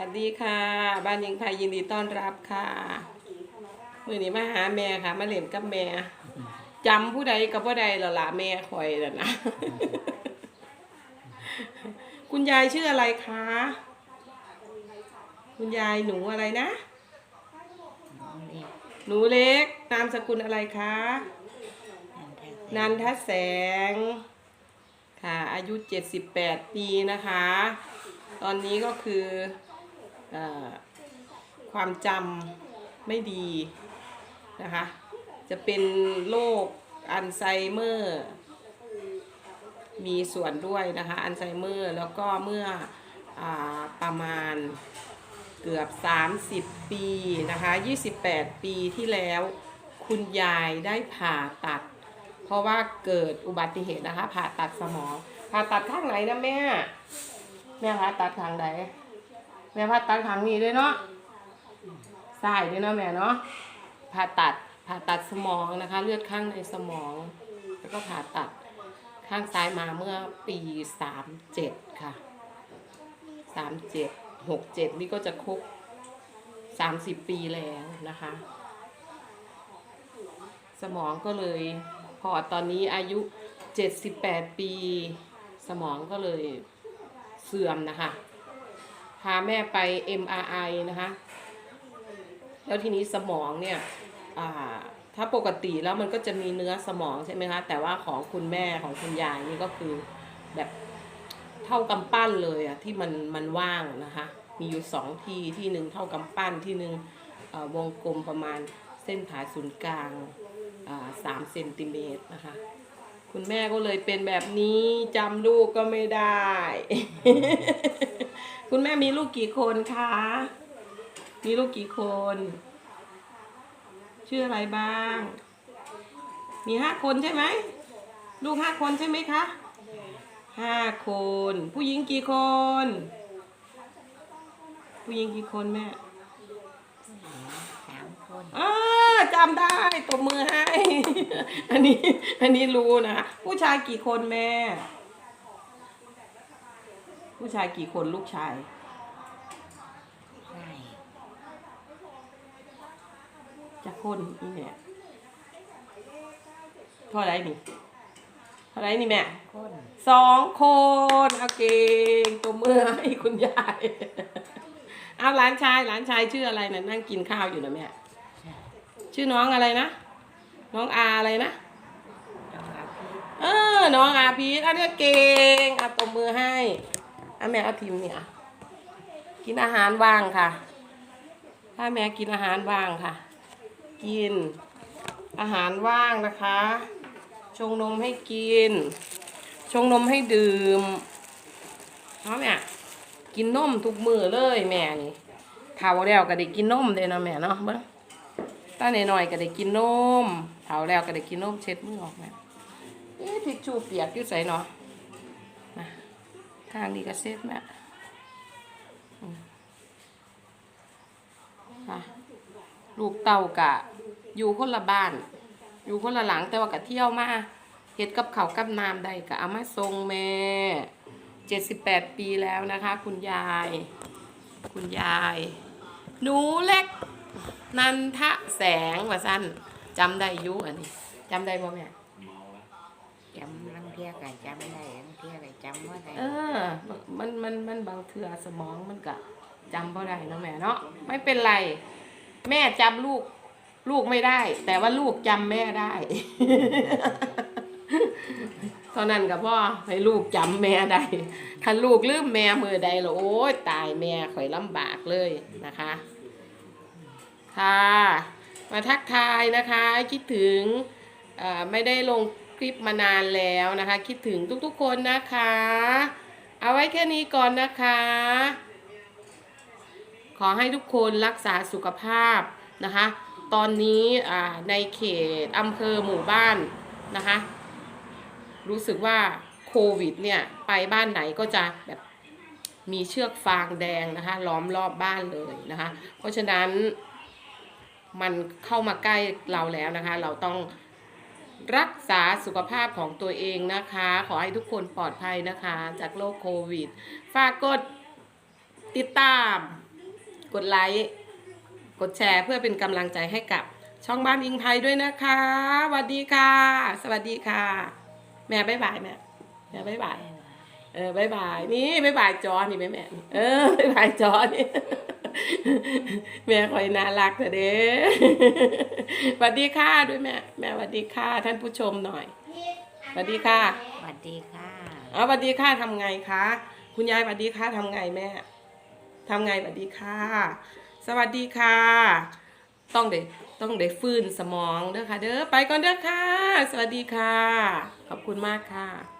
วัสดีค่ะ บ้านยิงไพยินดีต้อนรับค่ะมือนี้มาหาแม่ค่ะ มาเล่นกับแม่จำผู้ใดกับผู้ใดเหรอล่ะแม่คอยแล้วนะ คุณยายชื่ออะไรคะ คุณยายหนูอะไรนะ หนูเล็ก นามสกุลอะไรคะ นันทแสง ค่ะ อายุ 78 ปีนะคะ ตอนนี้ก็คือ ความจำไม่ดีนะคะ จะเป็นโรคอัลไซเมอร์ มีส่วนด้วยนะคะ อัลไซเมอร์ แล้วก็เมื่ออประมาณเกือบ 30 ปีนะคะ 28 ปีที่แล้ว คุณยายได้ผ่าตัด เพราะว่าเกิดอุบัติเหตุนะคะ ผ่าตัดสมอง ผ่าตัดข้างไหนนะแม่ แม่ผ่าตัดข้างไหน แม่ผ่าตัดข้งนี้ด้วยเนาะใส่ด้วยเนาะแม่เนาะผ่าตัดผ่าตัดสมองนะคะ เลือดข้างในสมอง แล้วก็ผ่าตัดข้างซ้ายมาเมื่อปีสามเจ็ดค่ะสามเจ็ดหกเจ็ดนี่ก็จะครบสามสิบปีแล้วนะคะ สมองก็เลยพอตอนนี้อายุ78ปี สมองก็เลยเสื่อมนะคะ พาแม่ไป MRI นะคะ แล้วทีนี้สมองเนี่ยอ่าถ้าปกติแล้วมันก็จะมีเนื้อสมองใช่ไหมคะ แต่ว่าของคุณแม่ของคุณยายนี่ก็คือแบบเท่ากำปั้นเลยอะที่มันมันว่างนะคะ มีอยู่สองที่ที่หนึ่งเท่ากำปั้นที่หนึ่งอ่อวงกลมประมาณเส้นผ่าศูนย์กลางอ่าสามเซนติเมตรนะคะ คุณแม่ก็เลยเป็นแบบนี้จำลูกก็ไม่ได้ คุณแม่มีลูกกี่คนคะ มีลูกกี่คน ชื่ออะไรบ้าง มีห้าคนใช่ไหม ลูกห้าคนใช่ไหมคะ ห้าคน ผู้หญิงกี่คน ผู้หญิงกี่คนแม่สามคนอ่าจำได้ตบมือให้ อันนี้ อันนี้รู้นะ ผู้ชายกี่คนแม่ ผู้ชายกี่คนลูกชายใช่จะคนอีเนี่ยเท่าไรนี่เท่าไรนี่แม่คนสองคนเอาเก่งตัวมือให้คุณยายเอาหลานชายหลานชายชื่ออะไรนะนั่งกินข้าวอยู่นะแม่ชื่อน้องอะไรนะ น้องอาอะไรนะจังหวัดที่เออน้องอาพีทอันนี้เก่งเอาตบมือให้ อาแม่เอาทิมเนี่ย กินอาหารว่างค่ะ ถ้าแม่กินอาหารว่างค่ะ กินอาหารว่างนะคะ ชงนมให้กิน ชงนมให้ดื่มเนาะแม่กินนมทุกมือเลยแม่นี่เฒ่าแล้วก็ได้กินนมเลยนะแม่เนาะเบิ่งตาหน่อยๆก็ได้กินนมเฒ่าแล้วก็ได้กินนมเช็ดมือออกแม่เอ๊ะทิชชู่เปียกอยู่ใส่เนาะ ทางนี้ก็เซฟแม่ลูกเต่ากะ อยู่คนละบ้าน อยู่คนละหลังแต่ว่ากะเที่ยวมาเฮ็ดกับเขากับน้ำได้กะเอามาทรงแม่เจ็ดสิบแปดปีแล้วนะคะ คุณยาย คุณยาย หนูเล็ก นันทะแสงว่าสั้นจำได้ยุอันนี้จำได้บ่แม่ ทียกันจำได้ลังเทียอะไรจำว่าได้เออ มันมันมันบางเถื่อสมองมันก็จำบ่ได้เนาะแม่เนาะไม่เป็นไร แม่จำลูก ลูกไม่ได้ แต่ว่าลูกจำแม่ได้ เท่านั้นกับพ่อให้ลูกจำแม่ได้คันลูกลืมแม่มือใดแล้วโอ้ยตายแม่ข่อยลำบากเลยนะคะค่ะมาทักทายนะคะ คิดถึงไม่ได้ลง คลิปมานานแล้วนะคะ คิดถึงทุกๆคนนะคะ เอาไว้แค่นี้ก่อนนะคะ ขอให้ทุกคนรักษาสุขภาพนะคะ ตอนนี้อ่าในเขตอำเภอหมู่บ้านนะคะ รู้สึกว่าโควิดเนี่ยไปบ้านไหนก็จะแบบมีเชือกฟางแดงนะคะ ล้อมรอบบ้านเลยนะคะ เพราะฉะนั้นมันเข้ามาใกล้เราแล้วนะคะ เราต้อง รักษาสุขภาพของตัวเองนะคะ ขอให้ทุกคนปลอดภัยนะคะ จากโรคโควิด ฝากกดติดตาม กดไลค์กดแชร์เพื่อเป็นกำลังใจให้กับช่องบ้านอิงไทยด้วยนะคะสวัสดีค่ะ สวัสดีค่ะ แม่บ๊ายบายแม่แม่บ๊ายบายเออบ๊ายบายนี่บ๊ายบายจอนี่แม่แม่เออบ๊ายบายจอนี่ แม่คอยน่ารักเถอะเด้สวัสดีค่ะด้วยแม่แม่สวัสดีค่ะท่านผู้ชมหน่อยสวัสดีค่ะสวัสดีค่ะอ๋อสวัสดีค่ะทำไงคะคุณยายสวัสดีค่ะทำไงแม่ทำไงสวัสดีค่ะ สวัสดีค่ะ ต้องเด็ต้องเด็ฟื้นสมองเด้อค่ะ เด้อไปก่อนเด้อค่ะ สวัสดีค่ะ ขอบคุณมากค่ะ